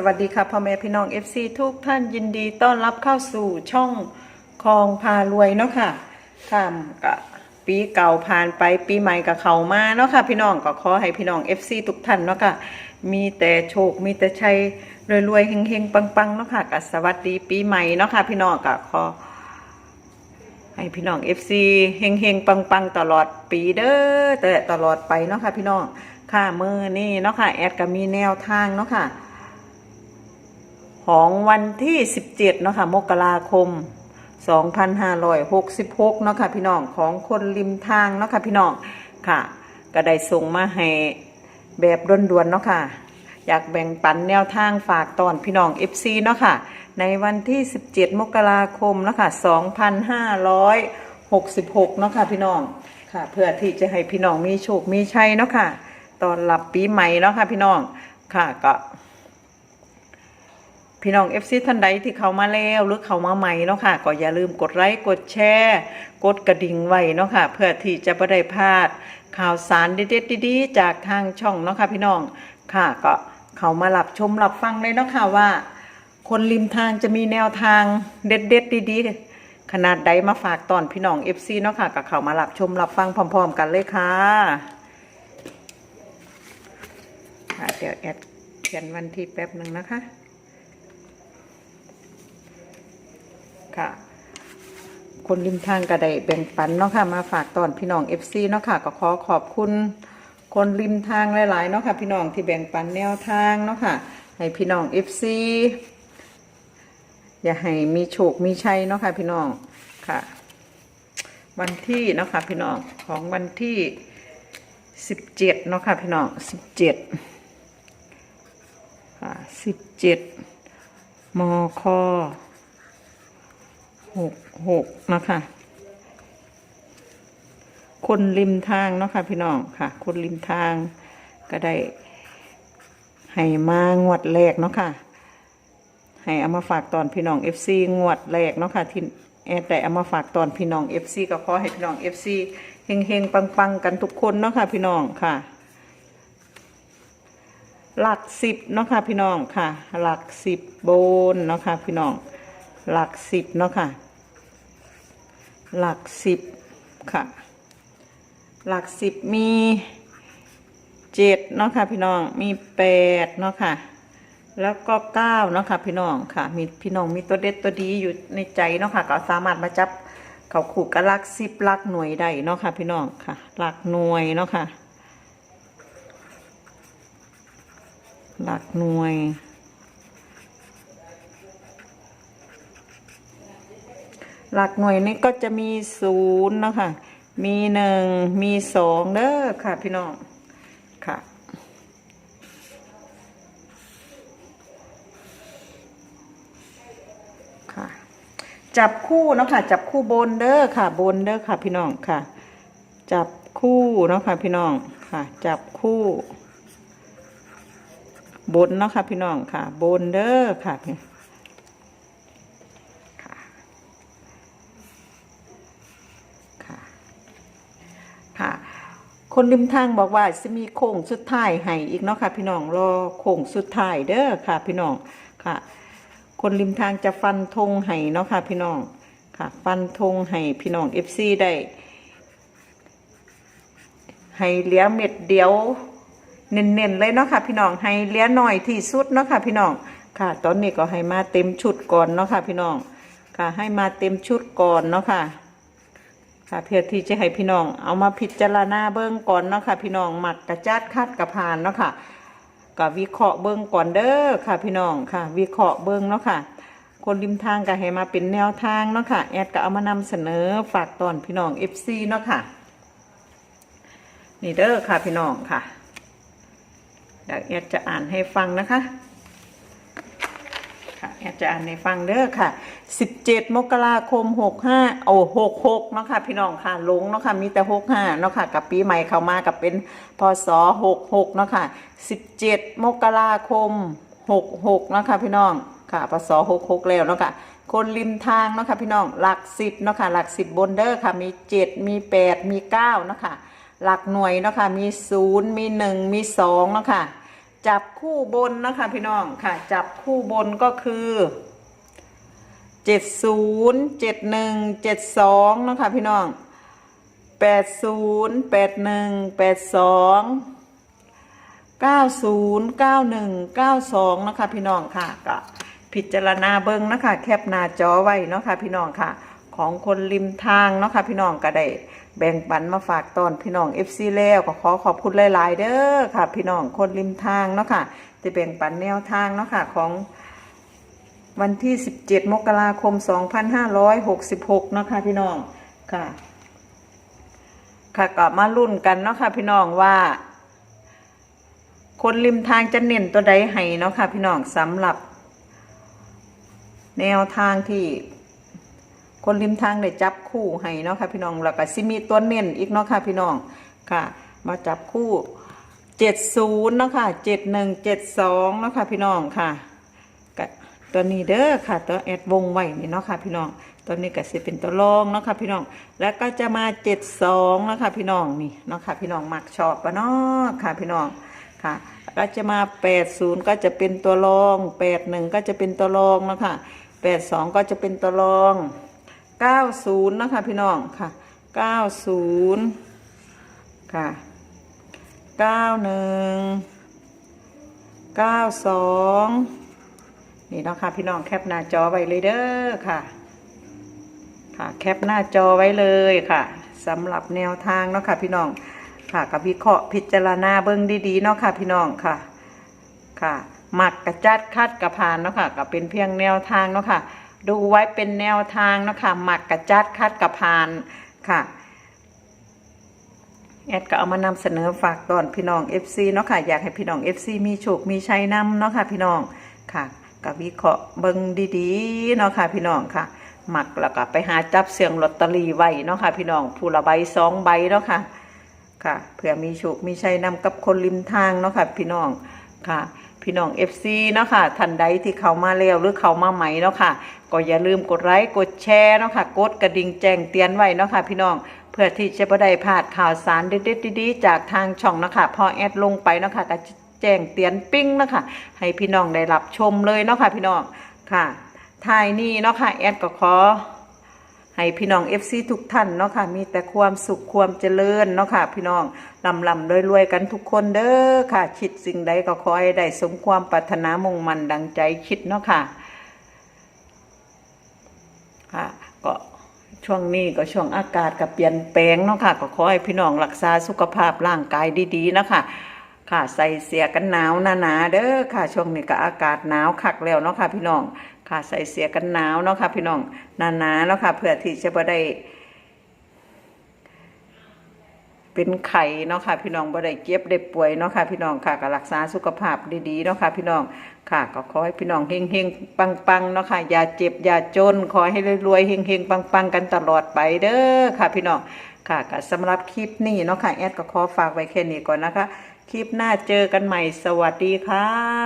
สวัสดีค่ะพ่อแม่พี่น้อง FC ทุกท่านยินดีต้อนรับเข้าสู่ช่องคลองพารวยเนาะค่ะค่ะก็ปีเก่าผ่านไปปีใหม่กับเขามาเนาะค่ะ พี่น้องก็ขอให้พี่น้อง FC ทุกท่านเนาะค่ะมีแต่โชคมีแต่ชัยรวยๆเฮงๆปังๆเนาะค่ะก็สวัสดีปีใหม่เนาะค่ะ พี่น้องก็ขอให้พี่น้อง FC เฮงเฮงปังปังๆตลอดปีเด้อแต่ตลอดไปเนาะค่ะ พี่น้องค่ะมือนี่เนาะค่ะแอดก็มีแนวทางเนาะค่ะ ของวันที่ 17เนาะค่ะมกราคม 2566เนาะค่ะพี่น้องของคนริมทางเนาะค่ะพี่น้องค่ะก็ได้ส่งมาให้แบบด่วนๆเนาะค่ะอยากแบ่งปันแนวทางฝากตอนพี่น้อง FC เนาะค่ะในวันที่ 17 มกราคมเนาะค่ะ2566เนาะค่ะพี่น้องค่ะ เพื่อที่จะให้พี่น้องมีโชคมีชัยเนาะค่ะตอนรับปีใหม่เนาะค่ะพี่น้องค่ะก็ พี่น้อง FC ท่านใดที่เข้ามาแล้วหรือเข้ามาใหม่เนาะค่ะก็อย่าลืมกดไลค์กดแชร์กดกระดิ่งไว้เนาะค่ะเพื่อที่จะไม่ได้พลาด ข่าวสารเด็ดๆดีๆจากทางช่องเนาะค่ะพี่น้องค่ะก็เข้ามารับชมรับฟังเลยเนาะค่ะว่า คนริมทางจะมีแนวทางเด็ดๆดีๆขนาดใดมาฝากตอนพี่น้อง FC เนาะค่ะก็เข้ามารับชมรับฟังพร้อม ๆ กันเลยค่ะค่ะเดี๋ยวแอดเขียนวันที่แป๊บหนึ่งนะคะ ค่ะคนริมทางก็ได้แบ่งปันเนาะค่ะมาฝากตอนพี่น้อง FC เนาะค่ะก็ขอขอบคุณ คนริมทางหลายๆเนาะค่ะพี่น้องที่แบ่งปันแนวทางเนาะค่ะให้พี่น้อง FC อย่าให้มีโชคมีชัยเนาะค่ะพี่น้องค่ะ วันที่เนาะค่ะพี่น้องของวันที่สิบเจ็ดเนาะค่ะพี่น้องสิบเจ็ดค่ะสิบเจ็ดมค หกหกเนาะค่ะคนริมทางเนาะค่ะพี่น้องค่ะ คนริมทางก็ได้ให้มางวดแรกเนาะค่ะให้เอามาฝากตอนพี่น้อง FC งวดแรกเนาะค่ะที่แอดได้เอามาฝากตอนพี่น้อง FC ก็ขอให้พี่น้อง FC เฮงเฮงปังปังกันทุกคนเนาะค่ะพี่น้องค่ะ หลักสิบเนาะค่ะพี่น้องค่ะ หลักสิบโบนเนาะค่ะพี่น้อง หลักสิบเนาะค่ะ หลักสิบค่ะ หลักสิบมีเจ็ดเนาะค่ะพี่น้อง มีแปดเนาะค่ะ แล้วก็เก้าเนาะค่ะพี่น้องค่ะ มีพี่น้องมีตัวเด็ดตัวดีอยู่ในใจเนาะค่ะ ก็สามารถมาจับเขาขู่กับลักสิบลักหน่วยได้เนาะค่ะ พี่น้องค่ะหลักหน่วยเนาะค่ะหลักหน่วย หลักหน่วยนี้ก็จะมีศูนย์นะคะ มีหนึ่ง มีสองเด้อค่ะพี่น้อง ค่ะ ค่ะ จับคู่เนาะค่ะ จับคู่บนเด้อค่ะ บนเด้อค่ะ พี่น้องค่ะ จับคู่เนาะค่ะพี่น้อง ค่ะ จับคู่ บนเนาะค่ะพี่น้องค่ะ บนเด้อค่ะพี่ค่ะค่ะค่ะ คนริมทางบอกว่าจะมีโค้งสุดท้ายให้อีกเนาะค่ะพี่น้องรอโค้งสุดท้ายเด้อค่ะ พี่น้องค่ะ คนริมทางจะฟันธงให้เนาะค่ะ พี่น้องค่ะ ฟันธงให้พี่น้องเอฟซีได้ให้เหลี้ยเม็ดเดียวเน้นๆเลยเนาะค่ะพี่น้องให้เหลี้ยหน่อยที่สุดเนาะค่ะพี่น้องค่ะ ตอนนี้ก็ให้มาเต็มชุดก่อนเนาะค่ะพี่น้องค่ะ ให้มาเต็มชุดก่อนเนาะค่ะ ค่ะเพื่อที่จะให้พี่น้อง เอามาพิจารณาเบื้องก่อนเนาะค่ะ พี่น้องหมักกระจัดคัดกระพานเนาะค่ะก็วิเคราะห์เบื้องก่อนเด้อค่ะ พี่น้องค่ะ วิเคราะห์เบื้องเนาะค่ะ คนริมทางก็ให้มาเป็นแนวทางเนาะค่ะแอดก็เอามานำเสนอฝากตอนพี่น้อง FC เนาะค่ะนี่เด้อค่ะพี่น้องค่ะเดี๋ยวแอดจะอ่านให้ฟังนะคะ อดจะอ่านให้ฟังเด้อค่ะ 17 มกราคม 65 โอ้66 เนาะค่ะพี่น้องค่ะลงเนาะค่ะมีแต่ 65 เนาะค่ะกับปีใหม่เข้ามากับเป็นพศ 66 เนาะค่ะ 17 มกราคม 66 เนาะค่ะพี่น้องค่ะพศ 66 แล้วเนาะค่ะคนริมทางเนาะค่ะพี่น้องหลัก10เนาะค่ะหลัก10บนเด้อค่ะมี7มี8มี9เนาะค่ะหลักหน่วยเนาะค่ะมี0มี1มี2เนาะค่ะ จับคู่บนนะคะพี่น้องค่ะ จับคู่บนก็คือเจ็ดศูนย์เจ็ดหนึ่งเจ็ดสองนะคะพี่น้องแปดศูนย์แปดหนึ่งแปดสองเก้าศูนย์เก้าหนึ่งเก้าสองนะคะพี่น้องค่ะก็พิจารณาเบิ้งนะคะ แคปหน้าจอไว้เนาะค่ะพี่น้องค่ะ ของคนริมทางเนาะค่ะพี่น้องก็ได้แบ่งปันมาฝากตอนพี่น้อง FC แล้วก็ขอขอบคุณหลายๆเด้อค่ะ พี่น้องคนริมทางเนาะค่ะที่แบ่งปันแนวทางเนาะค่ะของวันที่ 17 มกราคม 2566เนาะค่ะพี่น้อง ค่ะ ค่ะก็มารุ่นกันเนาะค่ะพี่น้องว่า คนริมทางจะเน้นตัวใดให้เนาะค่ะพี่น้องสำหรับ แนวทางที่ คนริมทางได้จับคู่ให้เนาะค่ะพี่น้องแล้วก็ซิมีตัวเน้นอีกเนาะค่ะพี่น้องค่ะ มาจับคู่เจ็ดศูนย์เนาะค่ะเจ็ดหนึ่งเจ็ดสองเนาะค่ะพี่น้องค่ะตัวนี้เด้อค่ะ ตัวแอดวงไว้นี่เนาะค่ะพี่น้องตัวนี้ก็สิเป็นตัวรองเนาะค่ะพี่น้อง แล้วก็จะมาเจ็ดสองเนาะค่ะพี่น้องนี่เนาะค่ะพี่น้องมักชอบปะเนาะค่ะพี่น้องค่ะแล้วก็จะมาแปดศูนย์ก็จะเป็นตัวรองแปดหนึ่งก็จะเป็นตัวรองเนาะค่ะแปดสองก็จะเป็นตัวรอง 90นะคะพี่น้องค่ะ90ค่ะ91 92นี่เนาะค่ะพี่น้องแคปหน้าจอไว้เลยเด้อค่ะค่ะแคปหน้าจอไว้เลยค่ะสำหรับแนวทางเนาะค่ะพี่น้องค่ะกับวิเคราะห์พิจารณาเบิ้งดีๆเนาะค่ะพี่น้องค่ะค่ะหมักกระจัดคัดกระพานเนาะค่ะก็เป็นเพียงแนวทางเนาะค่ะ ดูไว้เป็นแนวทางนะคะหมักกระจัดคัดกระพานค่ะแอดก็เอามานำเสนอฝากตอนพี่น้อง FC เนาะค่ะอยากให้พี่น้อง FC มีโชคมีชัยนำเนาะค่ะพี่น้องค่ะกับวิเคราะห์เบิ่งดีๆเนาะค่ะพี่น้องค่ะหมักแล้วก็ไปหาจับเสียงลอตเตอรี่ไว้เนาะค่ะพี่น้องผู้ละใบสองใบเนาะค่ะค่ะเผื่อมีโชคมีชัยนำกับคนริมทางเนาะค่ะพี่น้องค่ะ พี่น้อง FC เนาะค่ะท่านใดที่เขามาแล้วหรือเขามาใหม่เนาะค่ะ ก็อย่าลืมกดไลค์กดแชร์เนาะค่ะกดกระดิ่งแจ้งเตือนไว้เนาะค่ะพี่น้องเพื่อที่จะบ่ได้พลาดข่าวสารเด็ดๆดีๆจากทางช่องเนาะค่ะพอแอดลงไปเนาะค่ะก็แจ้งเตือนปิ้งเนาะค่ะให้พี่น้องได้รับชมเลยเนาะค่ะพี่น้องค่ะท้ายนี้เนาะค่ะแอดก็ขอ ให้พี่น้อง FC ทุกท่านเนาะค่ะมีแต่ความสุขความเจริญเนาะค่ะพี่น้องลำลำรวยๆกันทุกคนเด้อค่ะ คิดสิ่งใดก็ขอให้ได้สมความปรารถนามงมันดังใจคิดเนาะค่ะค่ะก็ช่วงนี้ก็ช่วงอากาศก็เปลี่ยนแปลงเนาะค่ะ ก็ขอให้พี่น้องรักษาสุขภาพร่างกายดีๆเนาะค่ะค่ะใส่เสียกันหนาวหนาๆเด้อค่ะ ช่วงนี้ก็อากาศหนาวคักแล้วเนาะค่ะพี่น้อง ค่ะใส่เสียกันหนาวเนาะค่ะพี่น้องหนาๆเนาะค่ะเพื่อที่จะบ่ได้ เป็นไข่เนาะค่ะพี่น้องบ่ได้เก็บได้ป่วยเนาะค่ะพี่น้องค่ะก็รักษาสุขภาพดีๆเนาะค่ะพี่น้องค่ะ ก็ขอให้พี่น้องเฮงๆปังๆเนาะค่ะอย่าเจ็บอย่าจน ขอให้รวยๆเฮงๆปังๆกันตลอดไปเด้อค่ะพี่น้องค่ะก็สำหรับคลิปนี้เนาะค่ะแอดก็ขอฝากไว้แค่นี้ก่อนนะคะ คลิปหน้าเจอกันใหม่สวัสดีค่ะ